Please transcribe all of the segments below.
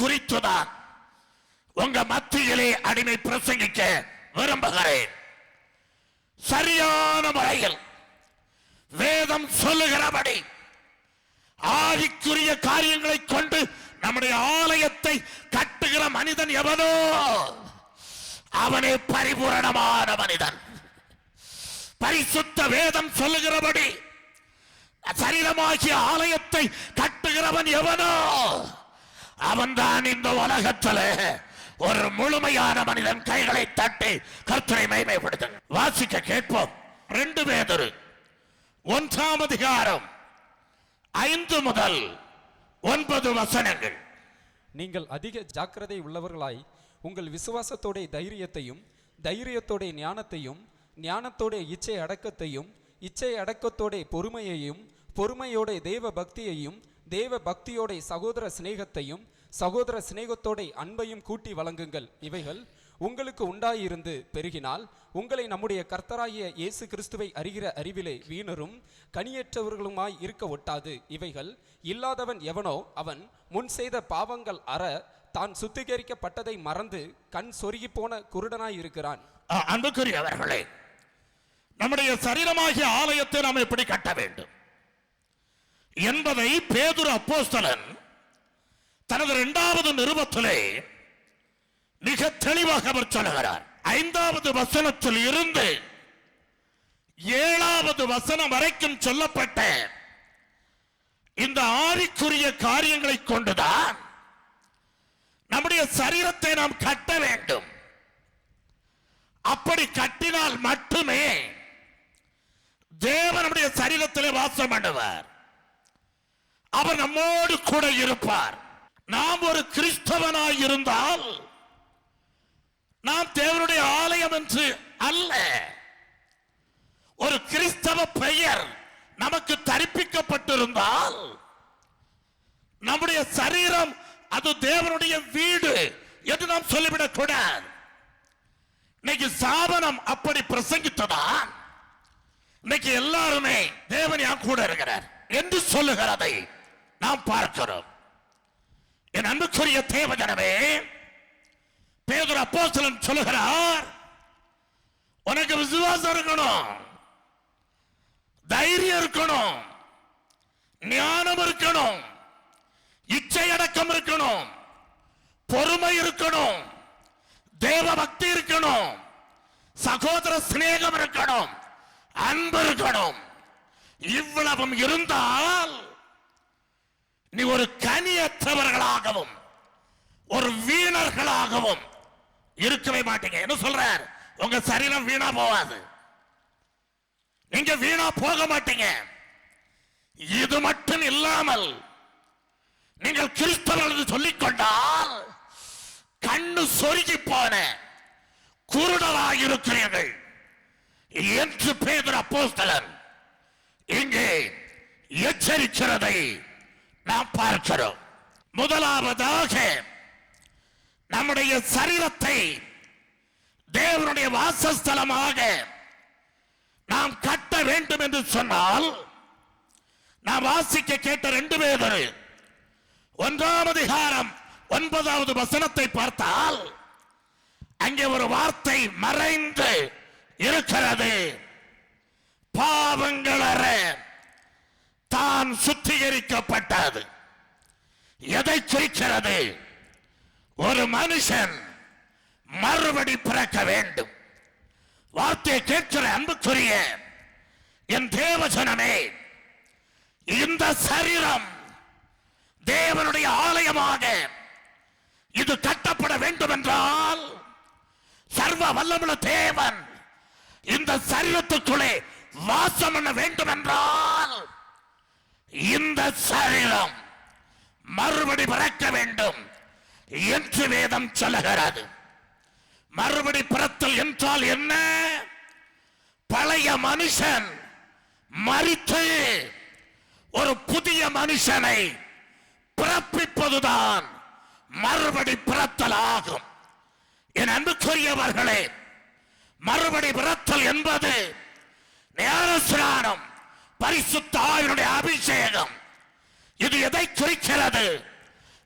குறித்துதான் உங்க மத்தியிலே அடிமை பிரசங்கிக்க விரும்புகிறேன். சரியான முறையில் வேதம் சொல்லுகிறபடி ஆவிக்குரிய காரியங்களை கொண்டு நம்முடைய ஆலயத்தை கட்டுகிற மனிதன் எவனோ? அவனே பரிபூரணமான மனிதன். பரிசுத்த வேதம் சொல்லுகிறபடி சரீரமாகிய ஆலயத்தை கட்டுகிறவன் எவனோ? அவன்தான் இந்த உலகத்தில் ஒரு முழுமையான மனிதன். கைகளை தட்டி கர்த்தரை மேம்படுத்த வாசிக்க கேட்போம். ரெண்டு பேதரு. ஒன்றாம் அதிகாரம் ஐந்து முதல் ஒன்பது வசனங்கள். நீங்கள் அதிக ஜாக்கிரதை உள்ளவர்களாய் உங்கள் விசுவாசத்தோடைய தைரியத்தையும் தைரியத்தோடைய ஞானத்தையும் ஞானத்தோடைய இச்சை அடக்கத்தையும் இச்சை அடக்கத்தோடைய பொறுமையையும் பொறுமையோடைய தேவ பக்தியையும் தேவ பக்தியோட சகோதர சிநேகத்தையும் சகோதர சிநேகத்தோட அன்பையும் கூட்டி வழங்குங்கள். இவைகள் உங்களுக்கு உண்டாயிருந்து பெருகினால் உங்களை நம்முடைய கர்த்தராகிய இயேசு கிறிஸ்துவை அறிகிற அறிவிலே வீணரும் கனியற்றவர்களுமாய் இருக்க ஒட்டாது. இவைகள் இல்லாதவன் எவனோ அவன் முன் செய்த பாவங்கள் அற தான் சுத்திகரிக்கப்பட்டதை மறந்து கண் சொருகி போன குருடனாய் இருக்கிறான். அன்புக்குரியவர்களே நம்முடைய சரீரமாகிய ஆலயத்தை நாம் எப்படி கட்ட வேண்டும்? என்பதை பேதுரு அப்போஸ்தலன் தனது இரண்டாவது நிருபத்திலே மிக தெளிவாக அவர் சொல்லுகிறார். ஐந்தாவது வசனத்தில் இருந்து ஏழாவது வசனம் வரைக்கும் சொல்லப்பட்ட இந்த ஆவிக்குரிய காரியங்களை கொண்டுதான் நம்முடைய சரீரத்தை நாம் கட்ட வேண்டும். அப்படி கட்டினால் மட்டுமே தேவனுடைய நம்முடைய சரீரத்திலே வாசம் பண்ணுவார். அவர் நம்மோடு கூட இருப்பார். நாம் ஒரு கிறிஸ்தவனாய் இருந்தால் நாம் தேவனுடைய ஆலயம் என்று அல்ல. ஒரு கிறிஸ்தவ பெயர் நமக்கு தரிப்பிக்கப்பட்டிருந்தால் நம்முடைய சரீரம் அது தேவனுடைய வீடு என்று நாம் சொல்லிவிடக் கூடாது இன்னைக்கு சாபனம் அப்படி பிரசங்கித்ததா இன்னைக்கு எல்லாருமே தேவன் கூட இருக்கிறார் என்று சொல்லுகிறதை நாம் பார்க்கிறோம். என் அன்புக்குரிய தேவஜனமே பேதர் அப்போசலன் சொல்லுகிறார் உனக்கு விசுவாசம் இருக்கணும் தைரியம் இருக்கணும் ஞானம் இருக்கணும் இச்சை அடக்கம் இருக்கணும் பொறுமை இருக்கணும் தேவ பக்தி இருக்கணும் சகோதர சிநேகம் இருக்கணும் அன்பு இருக்கணும். இவ்வளவும் இருந்தால் நீ ஒரு கனியற்றவர்களாகவும் ஒரு வீணர்களாகவும் இருக்கவே மாட்டீங்க. என்ன சொல்றார்? உங்க சரீரம் வீணா போகாது. நீங்க வீணா போக மாட்டீங்க. இது மட்டும் இல்லாமல் நீங்கள் கிறிஸ்தவர்கள் சொல்லிக் கொண்டால் கண்ணு சொருகி போன குருடராக இருக்கிறீர்கள் என்று பேதர் அப்போஸ்தலன் இங்கே எச்சரிக்கிறதை நாம் பார்க்கிறோம். முதலாவதாக நம்முடைய சரீரத்தை தேவனுடைய வாசஸ்தலமாக நாம் கட்ட வேண்டும் என்று சொன்னால் நாம் வாசிக்க கேட்ட ரெண்டு பேர். ஒன்றாம் அதிகாரம் ஒன்பதாவது வசனத்தை பார்த்தால் அங்கே ஒரு வார்த்தை மறைந்து இருக்கிறது. பாவங்களற. தான் சுத்திகரிக்கப்பட்டது. எதை குறிக்கிறது? ஒரு மனுஷன் மறுபடி பிறக்க வேண்டும். வார்த்தையை கேட்கிற அன்புக்குரிய என் தேவசனமே இந்த சரீரம் தேவனுடைய ஆலயமாக இது கட்டப்பட வேண்டும் என்றால் சர்வ வல்லமுள்ள தேவன் இந்த சரீரத்துக்குள்ளே வாசம் பண்ண வேண்டும் என்றால் இந்த சரீரம் மறுபடி பிறக்க வேண்டும் என்று வேதம் சொல்லுகிறது. மறுபடி பிறத்தல் என்றால் என்ன? பழைய மனுஷன் மறித்து ஒரு புதிய மனுஷனை பிறப்பிப்பதுதான் மறுபடி பிறத்தல் ஆகும். என் அன்புக்குரியவர்களே மறுபடி பிறத்தல் என்பது ஞானஸ்நானம் பரிசுத்தாவினுடைய அபிஷேகம். இது எதை குறிக்கிறது?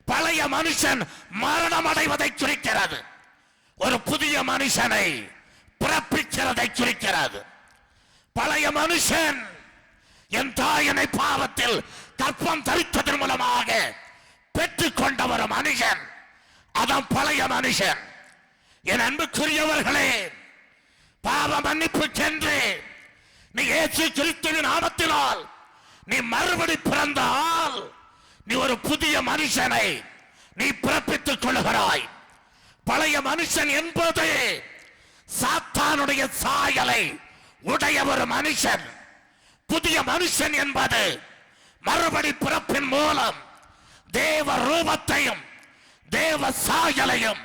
பழைய மனுஷன் மரணம் அடைவதை குறிக்கிறது. ஒரு புதிய மனுஷனை பிறப்பிக்கிறதை குறிக்கிறது. பழைய மனுஷன் என் தாயனை பாவத்தில் கற்பம் தரித்ததன் மூலமாக பெற்றுக்கொண்ட ஒரு மனுஷன். அதான் பழைய மனுஷன். என் அன்புக்குரியவர்களே பாவ மன்னிப்பு சென்று நீ ஏசு கிறிஸ்துவின் நாமத்தினால் நீ மறுபடி பிறந்தால் நீ ஒரு புதிய மனுஷனை நீ பிறப்பித்துக் கொள்கிறாய் பழைய மனுஷன் என்பது சாத்தானுடைய சாயலை உடைய ஒரு மனுஷன். புதிய மனுஷன் என்பது மறுபடி பிறப்பின் மூலம் தேவ ரூபத்தையும் தேவ சாயலையும்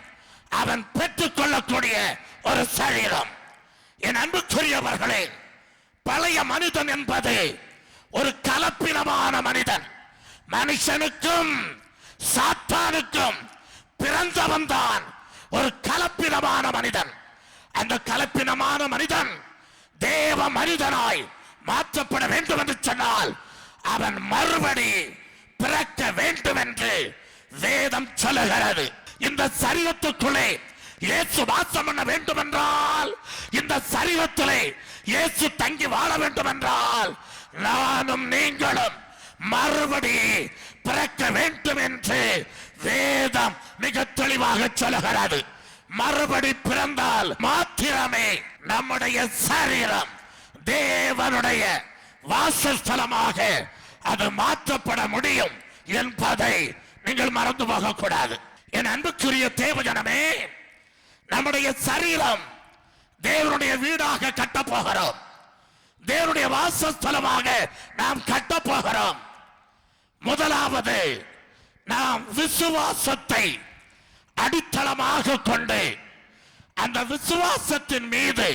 அவன் பெற்றுக் கொள்ளக்கூடிய ஒரு சரீரம். என் அன்புக்குரியவர்களே பழைய மனிதன் என்பது ஒரு கலப்பினமான மனிதன். மனுஷனுக்கும் சாத்தானுக்கும் பிறந்தவன் தான் ஒரு கலப்பினமான மனிதன். அந்த கலப்பினமான மனிதன் தேவ மனிதனாய் மாற்றப்பட வேண்டும் என்று சொன்னால் அவன் மறுபடி பிறக்க வேண்டும் என்று வேதம் சொல்லுகிறது. இந்த சரீரத்துக்குள்ளே இயேசு வாசம் பண்ண வேண்டும் என்றால் இந்த சரீரத்திலே இயேசு தங்கி வாழ வேண்டும் என்றால் நானும் நீங்களும் மறுபடி பிறக்க வேண்டும் என்று வேதம் மிக தெளிவாக சொல்லுகிறது. மறுபடி பிறந்தால் மாத்திரமே நம்முடைய சரீரம் தேவனுடைய வாசஸ்தலமாக அது மாற்றப்பட முடியும் என்பதை நீங்கள் மறந்து போகக்கூடாது. என் அன்புக்குரிய தேவஜனமே நம்முடைய சரீரம் தேவனுடைய வீடாக கட்ட போகிறோம் தேவனுடைய வாசஸ்தலமாக நாம் கட்ட போகிறோம் முதலாவது நாம் விசுவாசத்தை அடித்தளமாக கொண்டு அந்த விசுவாசத்தின் மீது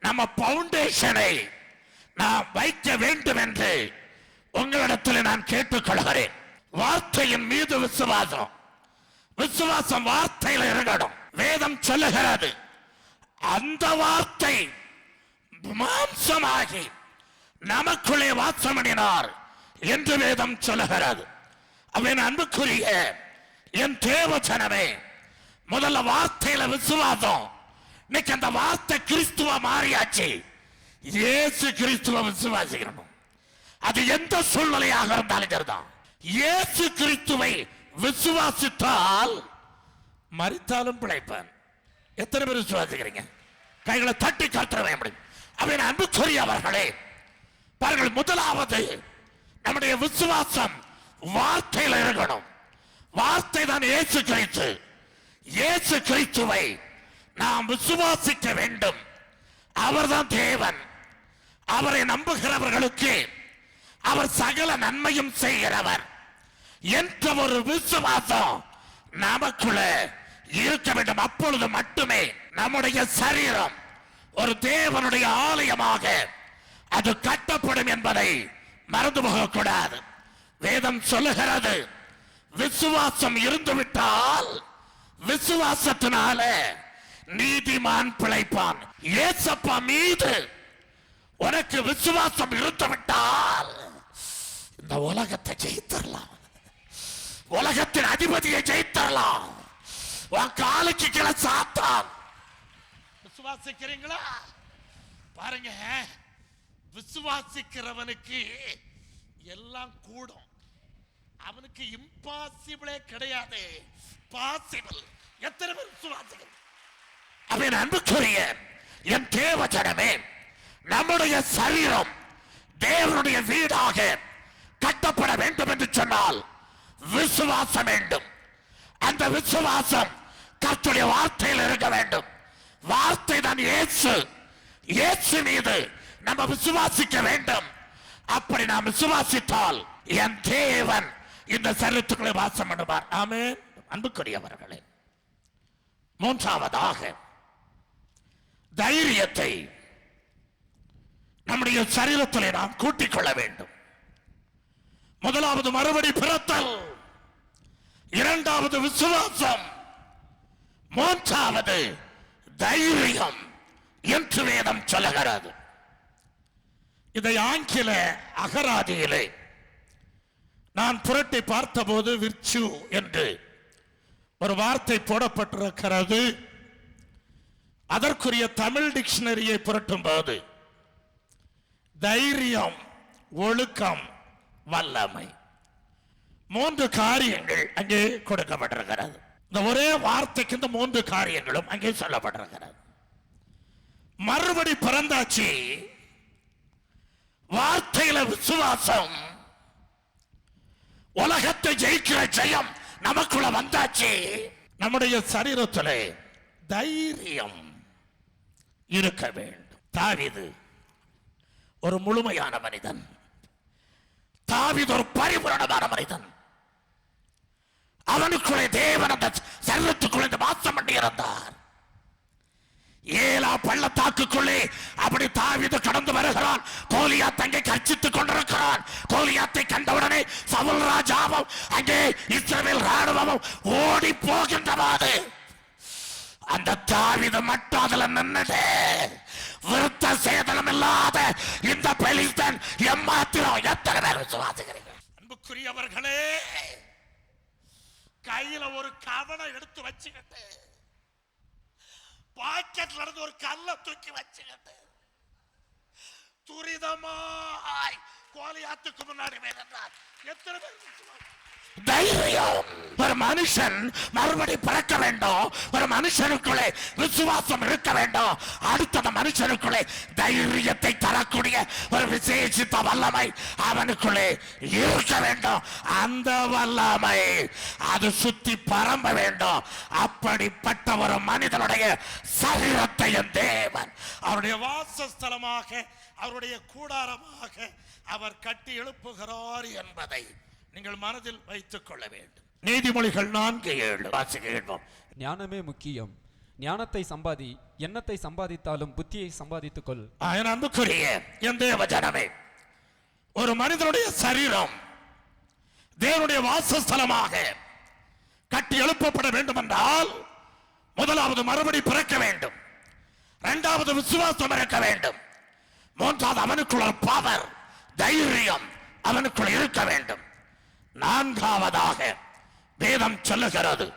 நம்ம பவுண்டேஷனை நாம் வைக்க வேண்டும் என்று உங்களிடத்தில் நான் கேட்டுக்கொள்கிறேன். வார்த்தையின் மீது விசுவாசம். விசுவாசம் வார்த்தையில் இருக்கணும் வேதம் சொல்லுகிறது. அந்த வார்த்தை மாம்சமாகி நமக்குள்ளே வாசமணினார் என்று வேதம் சொல்லுகிறது. அவன் அன்புக்குரிய என் தேவச்சனமே முதல்ல வார்த்தையில விசுவாசம். இன்னைக்கு அந்த வார்த்தை கிறிஸ்துவ மாறியாச்சு. இயேசு கிறிஸ்துவ விசுவாசிக்கணும். அது எந்த சூழ்நிலையாக இருந்தாலும் சரிதான். இயேசு கிறிஸ்துவை விசுவாசித்தால் மறித்தாலும் பிழைப்பான். எத்தனை பேர் விசுவாசிக்கிறீங்க? கைகளை தட்டி காத்துற முடியும் சொல்லி அவர்களே பாருங்கள் முதலாவது நம்முடைய விசுவாசம் வார்த்தையில் இருக்கணும். வார்த்தை தான் இயேசு கிறிஸ்து. இயேசு கிறிஸ்துவை நாம் விசுவாசிக்க வேண்டும். அவர்தான் தேவன். அவரை நம்புகிறவர்களுக்கு அவர் சகல நன்மையும் செய்கிறவர். என்ற ஒரு விசுவாசம் நமக்குள்ள இருக்க வேண்டும். அப்பொழுது மட்டுமே நம்முடைய சரீரம் ஒரு தேவனுடைய ஆலயமாக அது கட்டப்படும் என்பதை மறந்து போகக்கூடாது. வேதம் சொல்லுகிறது விசுவாசம் இருந்துவிட்டால் விசுவாசத்தினால நீதிமான் பிழைப்பான். ஏசப்பா மீது உனக்கு விசுவாசம் இருந்துவிட்டால் இந்த உலகத்தை ஜெயித்தரலாம். உலகத்தின் அதிபதியை ஜெயித்தரலாம். உன் காலுக்கு கீழே சாத்தான். விசுவாசிக்கிறீங்களா? பாருங்க விசுவாசிக்கிறவனுக்கு எல்லாம் கூடும். அவனுக்கு இம்பாசிபிளே கிடையாது. பாசிபிள் எத்தனை பேர் விசுவாசிகள்? அவன் அன்புக்குரிய என் தேவஜனமே நம்முடைய சரீரம் தேவனுடைய வீடாக கட்டப்பட வேண்டும் என்று சொன்னால் விசுவாசம் வேண்டும். அந்த விசுவாசம் கர்த்தருடைய வார்த்தையில் இருக்க வேண்டும். வார்த்தை தான் இயேசு. இயேசு மீது நம்ம விசுவாசிக்க வேண்டும். அப்படி நாம் விசுவாசித்தால் என் தேவன் இந்த சரித்துக்களை வாசம் பண்ணுவார். ஆமே அன்புக்குரியவர்களே மூன்றாவதாக தைரியத்தை நம்முடைய சரீரத்தில் நாம் கூட்டிக் கொள்ள வேண்டும். முதலாவது மறுபடி பிறத்தல். இரண்டாவது விசுவாசம். மூன்றாவது தைரியம் என்று வேதம் சொல்லுகிறது. இதை ஆங்கில அகராதியிலே நான் புரட்டி பார்த்தபோது விர்ச்சு என்று ஒரு வார்த்தை போடப்பட்டிருக்கிறது. அதற்குரிய தமிழ் டிக்ஷனரியை புரட்டும் போது தைரியம் ஒழுக்கம் வல்லமை மூன்று காரியங்கள் அங்கே கொடுக்கப்பட்டிருக்கிறது. இந்த ஒரே வார்த்தைக்கு இந்த மூன்று காரியங்களும் அங்கே சொல்லப்பட்டிருக்கிறது மறுபடி பிறந்தாச்சு. வார்த்தையில விசுவாசம். உலகத்தை ஜெயிக்கிற ஜெயம் நமக்குள்ள வந்தாச்சு. நம்முடைய சரீரத்தில் தைரியம் இருக்க வேண்டும். தாவிது ஒரு முழுமையான மனிதன். தாவிது ஒரு பரிபூரணமான மனிதன். அவனுக்குள்ளே தேவன் அந்த சரீரத்துக்குள்ளே இந்த வாசம் பண்ணி இருந்தார். ஏலா பள்ளத்தாக்குக்குள்ளே அப்படி தாவிது கடந்து வருகிறான். கோலியா தங்கை கர்ச்சித்துக் கொண்டிருக்கிறான். கோலியாத்தை கண்டவுடனே சவுல் ராஜாவும் அங்கே இஸ்ரேல் ராணுவமும் ஓடி போகின்றவாறு. அந்த தாவிது மட்டும் அதுல நின்னது. விருத்த சேதனம் இல்லாத இந்த பெலிஸ்தன் எம்மாத்திரம் எத்தனை பேர் விசுவாசிக்கிறீங்க அன்புக்குரியவர்களே கையில ஒரு கவனை எடுத்து வச்சுக்கிட்டு பாக்கெட்ல இருந்து ஒரு கல்ல தூக்கி வச்சுக்கிட்டு துரிதமாய் கோலியாத்துக்கு முன்னாடி வேறார் எத்தனை பேர் தைரியம். ஒரு மனுஷன் மறுபடி பிறக்க வேண்டும். ஒரு மனுஷனுக்குள்ளே விசுவாசம் இருக்க வேண்டும். அடுத்தது மனுஷனுக்குள்ளே தைரியத்தை தரக்கூடிய ஒரு விசேஷித்த வல்லமை அவனுக்குள்ளே இருக்க வேண்டும். அந்த வல்லமை அது சுத்தி பரம்ப வேண்டும். அப்படிப்பட்ட ஒரு மனிதனுடைய சரீரத்தையும் தேவன் அவருடைய வாசஸ்தலமாக அவருடைய கூடாரமாக அவர் கட்டி எழுப்புகிறார் என்பதை நீங்கள் மனதில் வைத்துக் கொள்ள வேண்டும். நீதிமொழிகள் நான்கு ஏழு வாசிக்க கேட்போம் ஞானமே முக்கியம். ஞானத்தை சம்பாதி எண்ணத்தை சம்பாதித்தாலும் புத்தியை சம்பாதித்துக் கொள் என் அன்புக்குரிய என் தேவ ஜனமே ஒரு மனிதனுடைய சரீரம் தேவனுடைய வாசஸ்தலமாக கட்டி எழுப்பப்பட வேண்டும் என்றால் முதலாவது மறுபடி பிறக்க வேண்டும். இரண்டாவது விசுவாசம் இருக்க வேண்டும். மூன்றாவது அவனுக்குள்ள பவர் தைரியம் அவனுக்குள்ள இருக்க வேண்டும். நான்காவதாக வேதம் சொல்லுகிறது.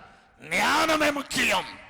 ஞானமே முக்கியம்.